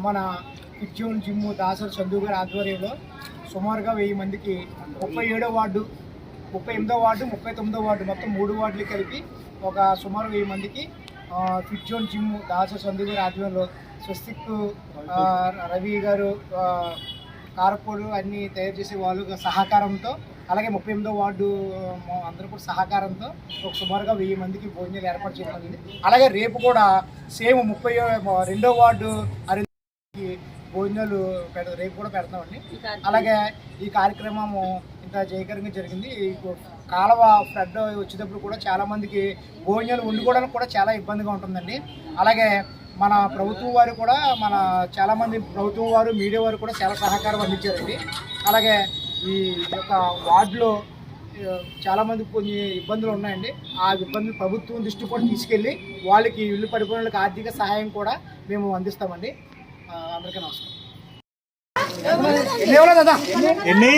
మన పిచ్చోన్ జిమ్ము దాసర్ చందు గారి ఆధ్వర్యంలో సుమారుగా వెయ్యి మందికి ముప్పై ఏడో వార్డు ముప్పై ఎనిమిదో వార్డు ముప్పై తొమ్మిదో వార్డు మొత్తం మూడు వార్డులు కలిపి ఒక సుమారు వెయ్యి మందికి ఆ, జిమ్ దాసర్ చందు గారి ఆధ్వర్యంలో స్వస్తిక్ రవి గారు కారపూలు అన్నీ తయారు చేసే వాళ్ళు సహకారంతో అలాగే ముప్పై ఎనిమిదో వార్డు అందరూ కూడా సహకారంతో ఒక సుమారుగా వెయ్యి మందికి భోజనాలు ఏర్పాటు చేయడం జరిగింది. అలాగే రేపు కూడా సేమ్ ముప్పై రెండో వార్డు భోజనాలు పెడ రేపు కూడా పెడతామండి. అలాగే ఈ కార్యక్రమము ఇంత జయకరంగా జరిగింది. ఈ కాలువ ఫ్లడ్ వచ్చేటప్పుడు కూడా చాలా మందికి భోజనాలు వండుకోవడానికి కూడా చాలా ఇబ్బందిగా ఉంటుందండి. అలాగే మన ప్రభుత్వం వారు కూడా మన చాలా మంది ప్రభుత్వం వారు మీడియా వారు కూడా చాలా సహకారం అందించారండి. అలాగే ఈ యొక్క వార్డులో ఆ, చాలా మంది కొన్ని ఇబ్బందులు ఉన్నాయండి. ఆ ఇబ్బందులు ప్రభుత్వం దృష్టి కూడా తీసుకెళ్ళి వాళ్ళకి ఇల్లు పడిపోయిన వాళ్ళకి ఆర్థిక సహాయం కూడా మేము అందిస్తామండి. అందరికీ నమస్కారం. ఎన్ని? ఇవ్వాలి దాదా ఎన్ని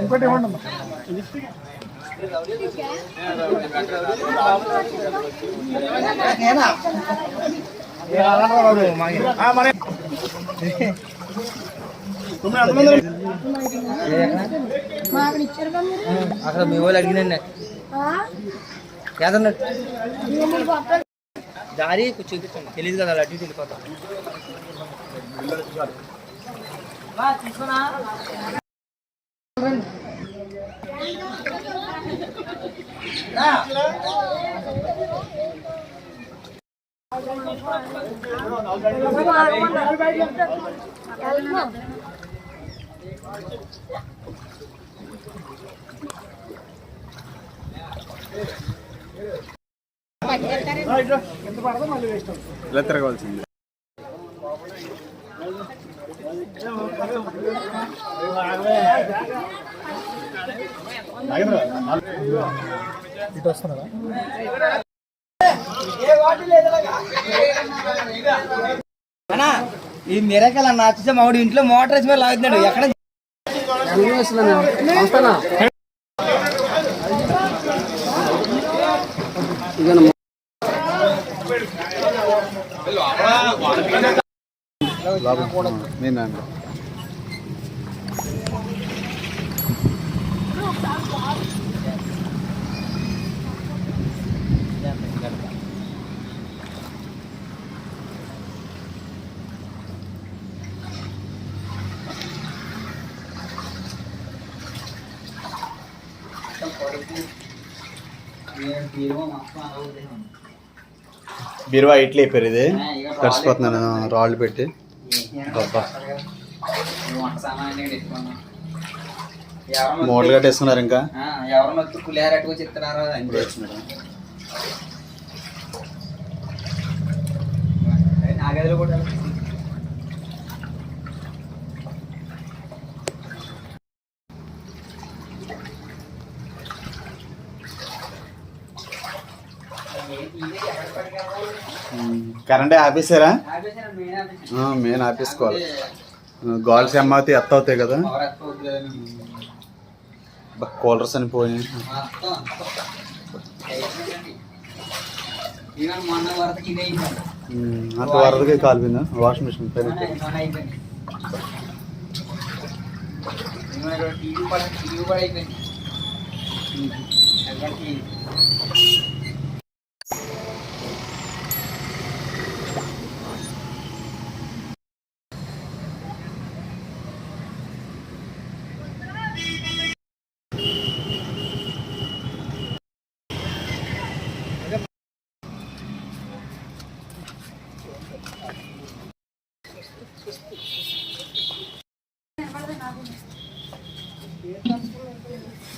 ఇంకోటి ఇవ్వండి అమ్మా. ఆ, మరి అక్కడ మీ వాళ్ళు అడిగినండి ఏదన్నా దారి కొంచెం చూపించండి తెలియదు కదా అలా అటు ఇటు వెళ్ళిపోతాం ఎంత పడదో మళ్ళీ వేస్ట్ అవుతుంది ఇలా తిరగవలసింది. ఇటు వస్తున్నారా అన్నా ఈ మిరకల్ అన్న చూసా మామిడి ఇంట్లో మోటార్ వేసి మరి లాగుతున్నాడు. ఎక్కడ ಈಗ ನಮ್ಮ Thank you. బీరువా ఇట్లా అయిపోయారు ఇది. తడిసిపోతున్నాను రాళ్ళు పెట్టి. మోడల్ కట్టేస్తున్నారు ఇంకా. ఎవరు వచ్చి కులేరు అటుకు చెప్తున్నారు? కూడా కరెంటే ఆపేసారా మెయిన్ ఆపేసుకోవాలి. గోల్స్ అమ్మాతే ఎత్త అవుతాయి కదా. కూలర్స్ అని పోయి మొన్న వరదకి కాలిపోయిందా వాషింగ్ మిషన్ పైన కూడా టీవీ కూడా అయిపోయింది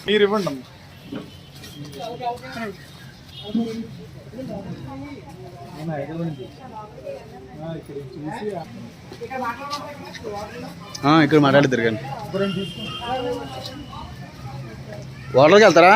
మీరు ఇవ్వండి అమ్మా. ఇక్కడ మాట్లాడి తిరగండి. వాటర్కి వెళ్తారా?